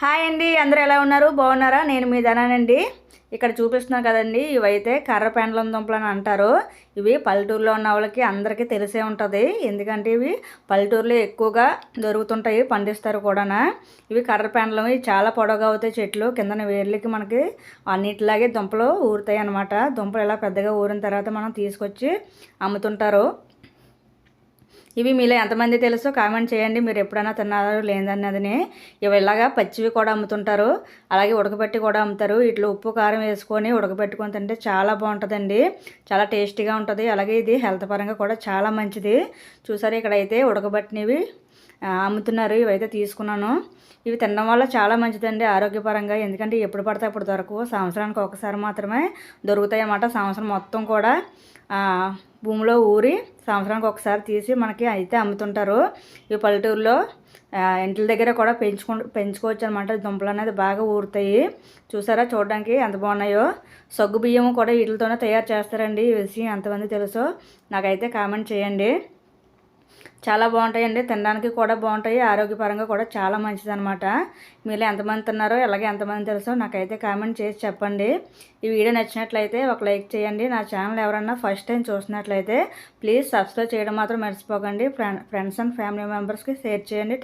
Hi అండి అందరూ ఎలా ఉన్నారు? బాగున్నారా? నేను మీ ధనానండి. ఇక్కడ చూపిస్తున్నాను కదండి ఇవైతే కర్ర పెండలం దుంపలు అని అంటారు. ఇవి పల్లెటూరులో ఉన్న వాళ్ళకి అందరికీ తెలిసే ఉంటుంది. ఎందుకంటే ఇవి పల్లెటూరులో ఎక్కువగా దొరుకుతుంటాయి పండిస్తారు కూడా ఇవి కర్ర పెండలం ఇవి చాలా పొడవుగా అవుతాయి చెట్లు. కిందన వేర్లకి మనకి అన్నిటిలాగే దుంపలు ఊరుతాయి అనమాట దుంపలు ఇలా పెద్దగా ఊరిన తర్వాత మనం తీసుకొచ్చి అమ్ముతుంటారు. ఇవి మీలో ఎంతమంది తెలుసో కామెంట్ చేయండి. మీరు ఎప్పుడైనా తిన్నారో లేదన్నదని ఇవి ఇలాగా పచ్చివి కూడా అమ్ముతుంటారు. అలాగే ఉడకబెట్టి కూడా అమ్ముతారు. ఇట్లా ఉప్పు కారం వేసుకొని ఉడకబెట్టుకొని తింటే చాలా బాగుంటుందండి. చాలా టేస్టీగా ఉంటుంది. అలాగే ఇది హెల్త్ పరంగా కూడా చాలా మంచిది. చూసారు ఇక్కడైతే ఉడకబెట్టినవి. అమ్ముతున్నారు. ఇవైతే తీసుకున్నాను. ఇవి తినడం వల్ల చాలా మంచిదండి ఆరోగ్యపరంగా. ఎందుకంటే ఎప్పుడు పడితే అప్పుడు దొరకవు. సంవత్సరానికి ఒకసారి మాత్రమే దొరుకుతాయి అన్నమాట. సంవత్సరం మొత్తం కూడా భూమిలో ఊరి సంవత్సరానికి ఒకసారి తీసి మనకి అయితే అమ్ముతుంటారు. ఈ పల్లెటూరులో ఇంట్ల దగ్గర కూడా పెంచుకు పెంచుకోవచ్చు అనమాట దుంపలు అనేది బాగా ఊరుతాయి. చూసారా? చూడడానికి ఎంత బాగున్నాయో. సగ్గు బియ్యం కూడా వీటితోనే తయారు చేస్తారండి. ఈ విషయం ఎంతమంది తెలుసో నాకైతే కామెంట్ చేయండి. చాలా బాగుంటాయండి. తినడానికి కూడా బాగుంటాయి. ఆరోగ్యపరంగా కూడా చాలా మంచిది అనమాట మీరు ఎంతమంది తిన్నారో ఎలాగే ఎంతమంది తెలుసో నాకైతే కామెంట్ చేసి చెప్పండి. ఈ వీడియో నచ్చినట్లయితే ఒక లైక్ చేయండి. నా ఛానల్ ఎవరన్నా ఫస్ట్ టైం చూసినట్లయితే ప్లీజ్ సబ్స్క్రైబ్ చేయడం మాత్రం మర్చిపోకండి. ఫ్రెండ్స్ అండ్ ఫ్యామిలీ మెంబర్స్కి షేర్ చేయండి.